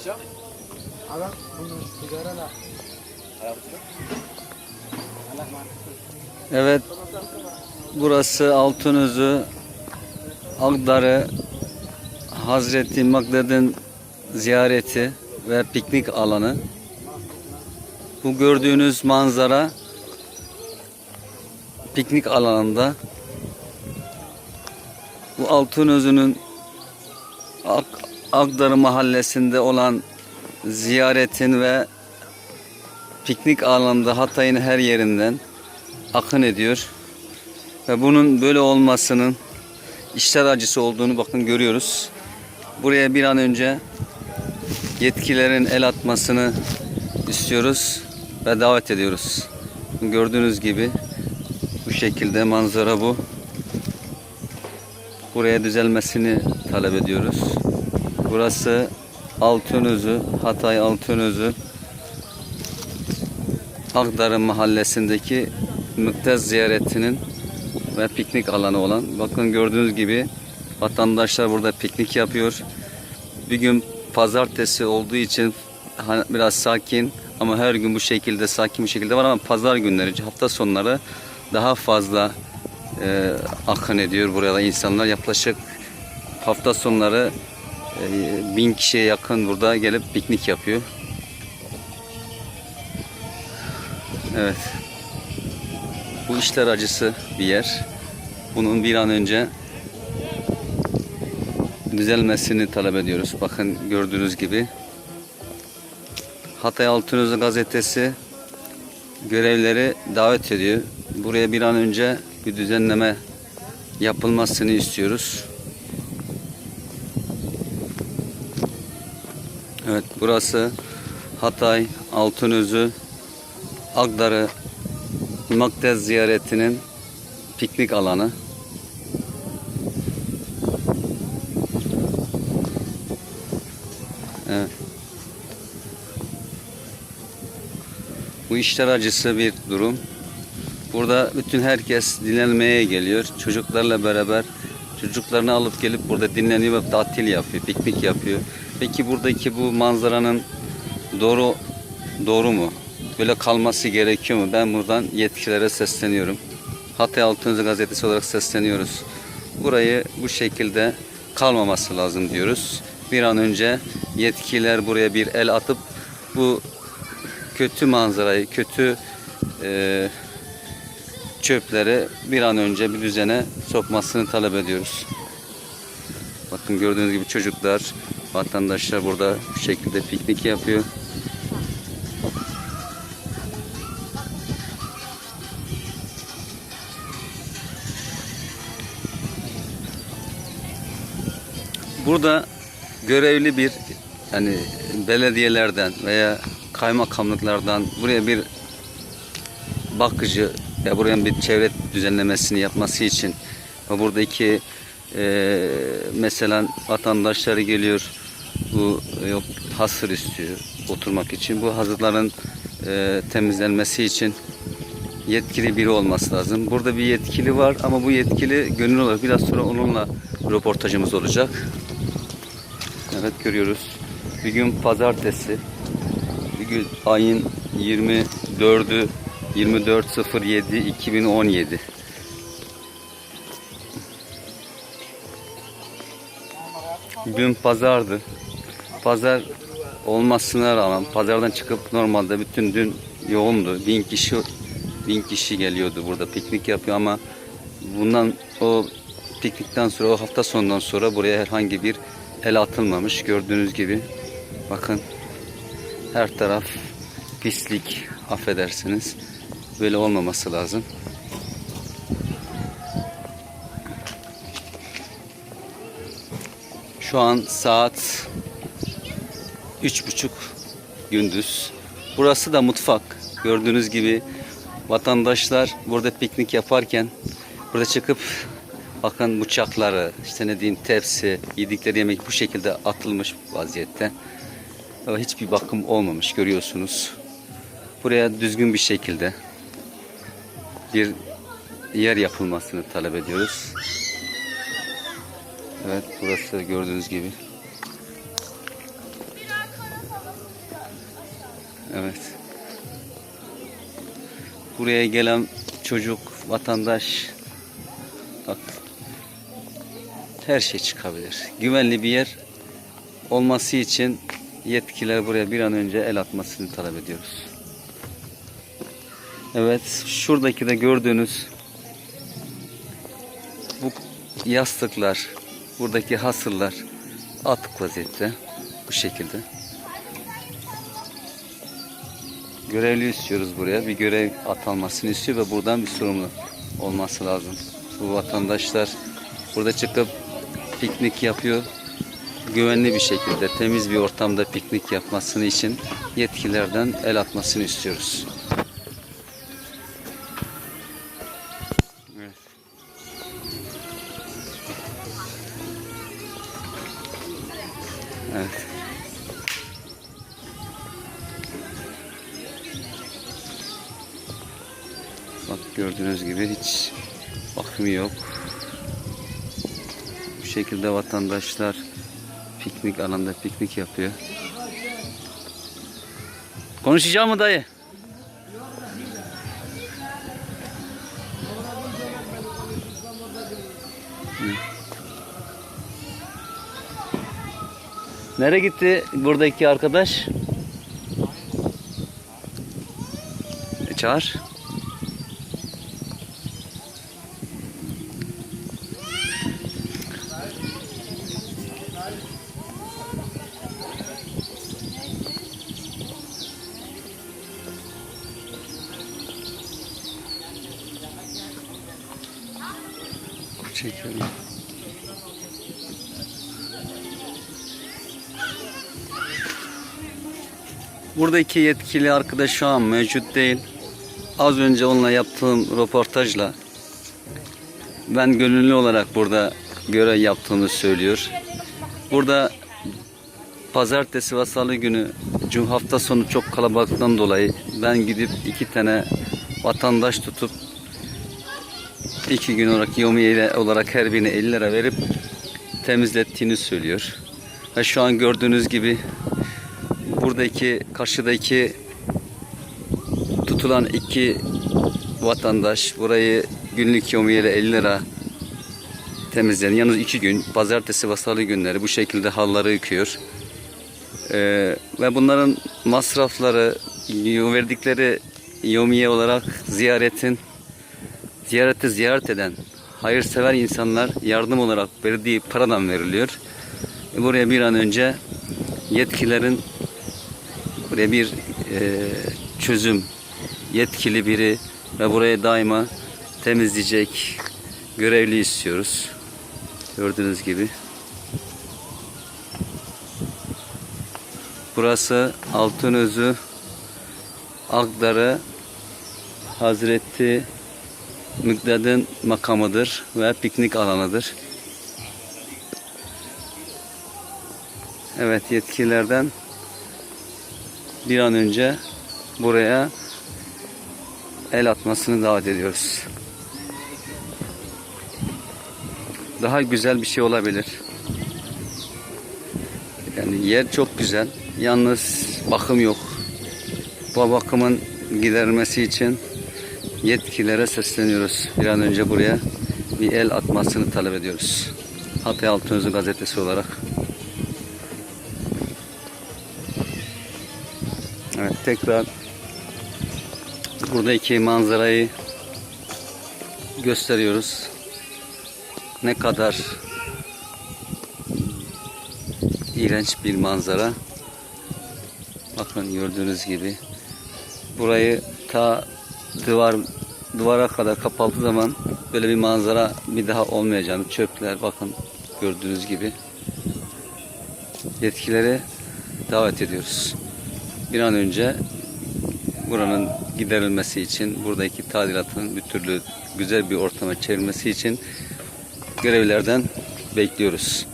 Adam bunu sigara da. Evet. Burası Altınözü Agdarı Hazreti Magdad'ın ziyareti ve piknik alanı. Bu gördüğünüz manzara piknik alanında bu Altınözü'nün Ak Agdarı mahallesinde olan ziyaretin ve piknik alanında Hatay'ın her yerinden akın ediyor. Ve bunun böyle olmasının işler acısı olduğunu bakın görüyoruz. Buraya bir an önce yetkililerin el atmasını istiyoruz ve davet ediyoruz. Gördüğünüz gibi bu şekilde manzara bu. Buraya düzelmesini talep ediyoruz. Burası Altınözü, Hatay Altınözü Akdarı mahallesindeki Müktez ziyaretinin ve piknik alanı olan. Bakın gördüğünüz gibi vatandaşlar burada piknik yapıyor. Bir gün pazartesi olduğu için biraz sakin ama her gün bu şekilde sakin bir şekilde var ama pazar günleri hafta sonları daha fazla e, akın ediyor buraya da insanlar yaklaşık hafta sonları e, bin kişiye yakın burada gelip piknik yapıyor. Evet. Bu işler acısı bir yer. Bunun bir an önce düzelmesini talep ediyoruz. Bakın gördüğünüz gibi Hatay Altınözü gazetesi görevleri davet ediyor. Buraya bir an önce bir düzenleme yapılmasını istiyoruz. Evet burası Hatay Altınözü Agdarı Makdez ziyaretinin piknik alanı. Evet. Bu işler acısı bir durum. Burada bütün herkes dinlenmeye geliyor. Çocuklarla beraber çocuklarını alıp gelip burada dinleniyor ve tatil yapıyor, piknik yapıyor. Peki buradaki bu manzaranın doğru doğru mu? Böyle kalması gerekiyor mu? Ben buradan yetkililere sesleniyorum. Hatay Altınözü gazetesi olarak sesleniyoruz. Burayı bu şekilde kalmaması lazım diyoruz. Bir an önce yetkililer buraya bir el atıp bu kötü manzarayı, kötü e, çöpleri bir an önce bir düzene sokmasını talep ediyoruz. Bakın gördüğünüz gibi çocuklar, vatandaşlar burada bu şekilde piknik yapıyor. Burada görevli bir hani belediyelerden veya kaymakamlıklardan buraya bir bakıcı ya buraya bir çevre düzenlemesini yapması için ve buradaki e, mesela vatandaşları geliyor bu yok hasır istiyor oturmak için bu hazırların e, temizlenmesi için yetkili biri olması lazım. Burada bir yetkili var ama bu yetkili gönül olarak biraz sonra onunla röportajımız olacak. Evet görüyoruz. Bir gün pazartesi. Bir gün ayın 24'ü 24.07 Dün pazardı. Pazar olmasına rağmen pazardan çıkıp normalde bütün dün yoğundu. Bin kişi bin kişi geliyordu burada piknik yapıyor ama bundan o piknikten sonra o hafta sonundan sonra buraya herhangi bir el atılmamış gördüğünüz gibi. Bakın her taraf pislik affedersiniz. Böyle olmaması lazım. Şu an saat üç buçuk gündüz. Burası da mutfak. Gördüğünüz gibi vatandaşlar burada piknik yaparken burada çıkıp bakın bıçakları, işte ne diyeyim tepsi, yedikleri yemek bu şekilde atılmış vaziyette. Ama hiçbir bakım olmamış görüyorsunuz. Buraya düzgün bir şekilde bir yer yapılmasını talep ediyoruz. Evet burası gördüğünüz gibi. Evet. Buraya gelen çocuk, vatandaş bak her şey çıkabilir. Güvenli bir yer olması için yetkililer buraya bir an önce el atmasını talep ediyoruz. Evet, şuradaki de gördüğünüz bu yastıklar, buradaki hasırlar atık vaziyette bu şekilde. Görevli istiyoruz buraya. Bir görev atanmasını istiyor ve buradan bir sorumlu olması lazım. Bu vatandaşlar burada çıkıp piknik yapıyor. Güvenli bir şekilde, temiz bir ortamda piknik yapmasını için yetkililerden el atmasını istiyoruz. Gördüğünüz gibi hiç bakımı yok. Bu şekilde vatandaşlar piknik alanında piknik yapıyor. Konuşacağım mı dayı? Nereye gitti buradaki arkadaş? E, çağır. Buradaki yetkili arkadaş şu an mevcut değil. Az önce onunla yaptığım röportajla ben gönüllü olarak burada görev yaptığımı söylüyor. Burada pazartesi ve salı günü hafta sonu çok kalabalıktan dolayı ben gidip iki tane vatandaş tutup iki gün olarak yomiye olarak her birine 50 lira verip temizlettiğini söylüyor. Ve şu an gördüğünüz gibi buradaki karşıdaki tutulan iki vatandaş burayı günlük yomiyeyle 50 lira temizleyen yalnız iki gün pazartesi ve salı günleri bu şekilde halları yıkıyor. Ee, ve bunların masrafları verdikleri yomiye olarak ziyaretin ziyareti ziyaret eden hayırsever insanlar yardım olarak verdiği paradan veriliyor. Buraya bir an önce yetkilerin buraya bir e, çözüm yetkili biri ve buraya daima temizleyecek görevli istiyoruz. Gördüğünüz gibi. Burası Altınözü Akdarı Hazreti Mükded'in makamıdır ve piknik alanıdır. Evet yetkililerden bir an önce buraya el atmasını davet ediyoruz. Daha güzel bir şey olabilir. Yani yer çok güzel. Yalnız bakım yok. Bu bakımın giderilmesi için yetkililere sesleniyoruz. Bir an önce buraya bir el atmasını talep ediyoruz. Hatay Altınözü gazetesi olarak. Tekrar buradaki manzarayı gösteriyoruz. Ne kadar iğrenç bir manzara. Bakın gördüğünüz gibi burayı ta duvar duvara kadar kapattığı zaman böyle bir manzara bir daha olmayacağını çöpler bakın gördüğünüz gibi yetkileri davet ediyoruz. Bir an önce buranın giderilmesi için buradaki tadilatın bir türlü güzel bir ortama çevrilmesi için görevlerden bekliyoruz.